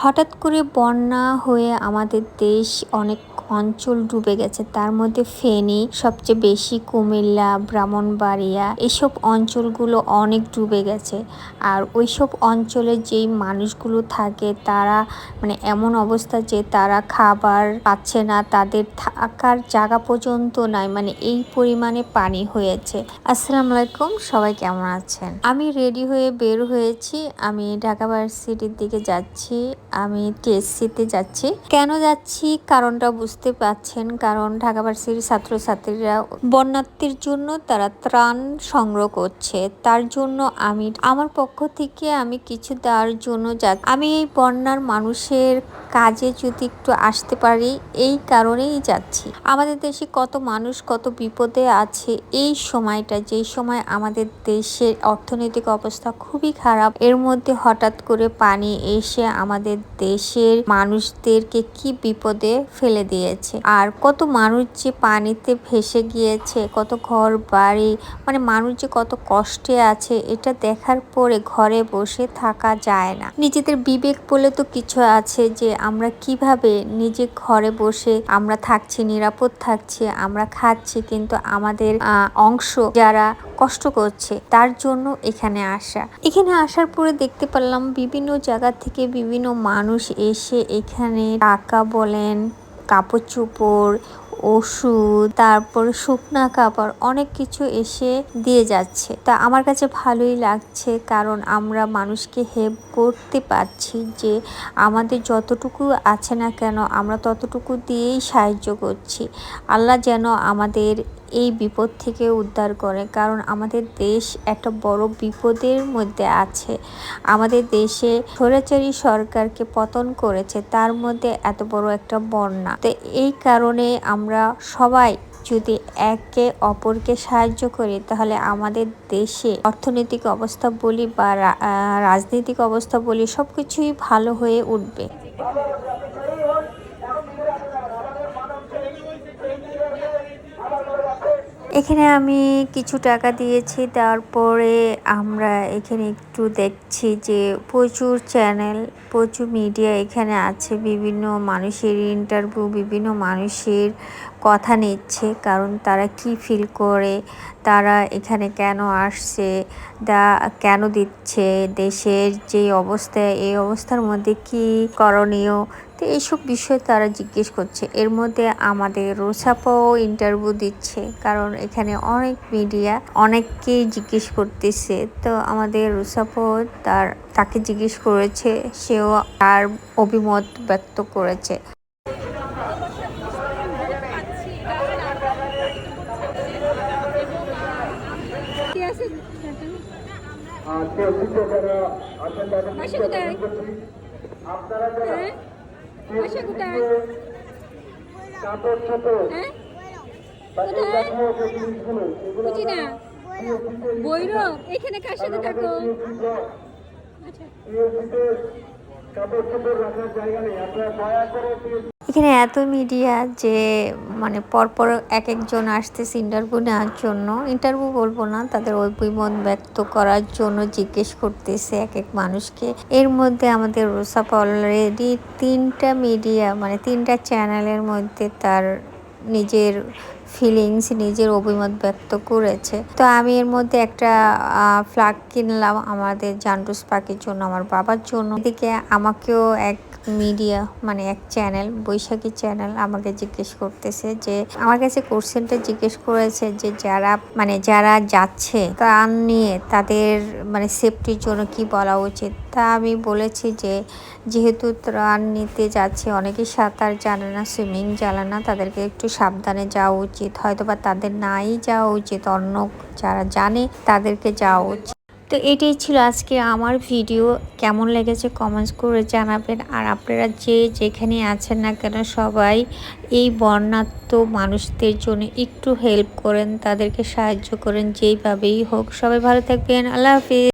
হঠাৎ করে বন্যা হয়ে আমাদের দেশ অনেক অঞ্চল ডুবে গেছে। তার মধ্যে ফেনী, সবচেয়ে বেশি কুমিল্লা, ব্রাহ্মণবাড়িয়া, এসব অঞ্চলগুলো অনেক ডুবে গেছে। আর ওইসব অঞ্চলে যেই মানুষগুলো থাকে, তারা মানে এমন অবস্থা যে তারা খাবার পাচ্ছে না, তাদের থাকার জায়গা পর্যন্ত নাই মানে এই পরিমাণে পানি হয়েছে। আসসালামু আলাইকুম, সবাই কেমন আছেন? আমি রেডি হয়ে বের হয়েছি। আমি ঢাকা ভার্সিটির দিকে যাচ্ছি। আমি টিএসসিতে যাচ্ছি। কেন যাচ্ছি? কারণটা বুঝতে পাচ্ছেন কারণ ঢাকা ছাত্রছাত্রীরা বন্যার্থীর জন্য তারা ত্রাণ সংগ্রহ করছে। তার জন্য আমি, আমার পক্ষ থেকে আমি কিছু দেওয়ার জন্য যা, আমি এই বন্যার মানুষের কাজে যদি একটু আসতে পারি, এই কারণেই যাচ্ছি। আমাদের দেশে কত মানুষ কত বিপদে আছে, এই সময়টা যেই সময় আমাদের দেশের অর্থনৈতিক অবস্থা খুবই খারাপ, এর মধ্যে হঠাৎ করে পানি এসে আমাদের দেশের মানুষদেরকে কি বিপদে ফেলে দিয়েছে। আর কত মানুষ যে পানিতে ভেসে গিয়েছে, কত ঘর বাড়ি মানে মানুষ যে কত কষ্টে আছে, এটা দেখার পরে ঘরে বসে থাকা যায় না। নিজেদের বিবেক বলে তো কিছু আছে যে আমরা কীভাবে নিজে ঘরে বসে আমরা থাকছি, নিরাপদ থাকছি, আমরা খাচ্ছি, কিন্তু আমাদের অংশ যারা কষ্ট করছে তার জন্য এখানে আসা। এখানে আসার পরে দেখতে পারলাম বিভিন্ন জায়গা থেকে বিভিন্ন মানুষ এসে এখানে টাকা বলেন, কাপড় চোপড় ওষুধ, তারপর শুকনা কাপড় অনেক কিছু এসে দিয়ে যাচ্ছে। তা আমার কাছে ভালোই লাগছে কারণ আমরা মানুষকে হেল্প করতে পারছি যে আমাদের যতটুকু আছে না কেন আমরা ততটুকু দিয়েই সাহায্য করছি। আল্লাহ যেন আমাদের এই বিপদ থেকে উদ্ধার করে। কারণ আমাদের দেশ একটা বড় বিপদের মধ্যে আছে। আমাদের দেশে স্বৈরাচারী সরকারকে পতন করেছে। তার মধ্যে এত বড় একটা বন্যা। তো এই কারণে আমরা সবাই যদি একে অপরকে সাহায্য করি, তাহলে আমাদের দেশে অর্থনৈতিক অবস্থা বলি বা রাজনৈতিক অবস্থা বলি সব কিছুই ভালো হয়ে উঠবে। এখানে আমি কিছু টাকা দিয়েছি, তারপরে আমরা এখানে একটু দেখছি যে প্রচুর চ্যানেল, প্রচুর মিডিয়া এখানে আছে, বিভিন্ন মানুষের ইন্টারভিউ বিভিন্ন মানুষের কথা নিচ্ছে, কারণ তারা কি ফিল করে, তারা এখানে কেন আসছে, দা কেন দিচ্ছে, দেশের যে অবস্থা, এই অবস্থার মধ্যে কি করণীয়, তো এইসব বিষয় তারা জিজ্ঞেস করছে। এর মধ্যে আমাদের রোসাপাও ইন্টারভিউ দিচ্ছে, কারণ এখানে অনেক মিডিয়া অনেককেই জিজ্ঞেস করতেছে। তো আমাদের রোসাপাও তার, তাকে জিজ্ঞেস করেছে, সেও তার অভিমত ব্যক্ত করেছে আপনারা যারা কাপড় চোপড় বুঝি না বৈরব এখানে কার সাথে থাকো? আচ্ছা। কাপড় চোপড় রাখার জায়গা নেই। আপনারা দয়া করে এখানে এত মিডিয়া যে মানে পরপর এক একজন আসতেছে ইন্টারভিউ নেওয়ার জন্য। ইন্টারভিউ বলব না, তাদের অভিমত ব্যক্ত করার জন্য জিজ্ঞেস করতেছে এক এক মানুষকে। এর মধ্যে আমাদের রোসা অলরেডি তিনটা মিডিয়া মানে তিনটা চ্যানেলের মধ্যে তার নিজের ফিলিংস নিজের অভিমত ব্যক্ত করেছে। তো আমি এর মধ্যে একটা ফ্ল্যাগ কিনলাম আমাদের জান্টুস পাখির জন্য, আমার বাবার জন্য। এদিকে আমাকেও এক মিডিয়া মানে এক চ্যানেল বৈশাখী চ্যানেল আমাকে জিজ্ঞেস করতেছে যে, আমার কাছে কোশ্চেনটা জিজ্ঞেস করেছে যে যারা মানে যারা যাচ্ছে ত্রাণ নিয়ে তাদের মানে সেফটির জন্য কি বলা উচিত? তা আমি বলেছি যে, যেহেতু ত্রাণ নিতে যাচ্ছে, অনেকে সাঁতার জানে না সুইমিং জানে না, তাদেরকে একটু সাবধানে যাওয়া উচিত। হয়তো বা তাদের নাই যাওয়া উচিত, অন্য যারা জানে তাদেরকে যাওয়া উচিত। তো এটাই ছিল আজকে আমার ভিডিও। কেমন লেগেছে কমেন্টস করে জানাবেন। আর আপনারা যে যেখানে আছেন না কেন, সবাই এই বর্ণাত্ম মানুষদের জন্য একটু হেল্প করেন, তাদেরকে সাহায্য করেন, যেইভাবেই হোক। সবাই ভালো থাকবেন। আল্লাহ হাফিজ।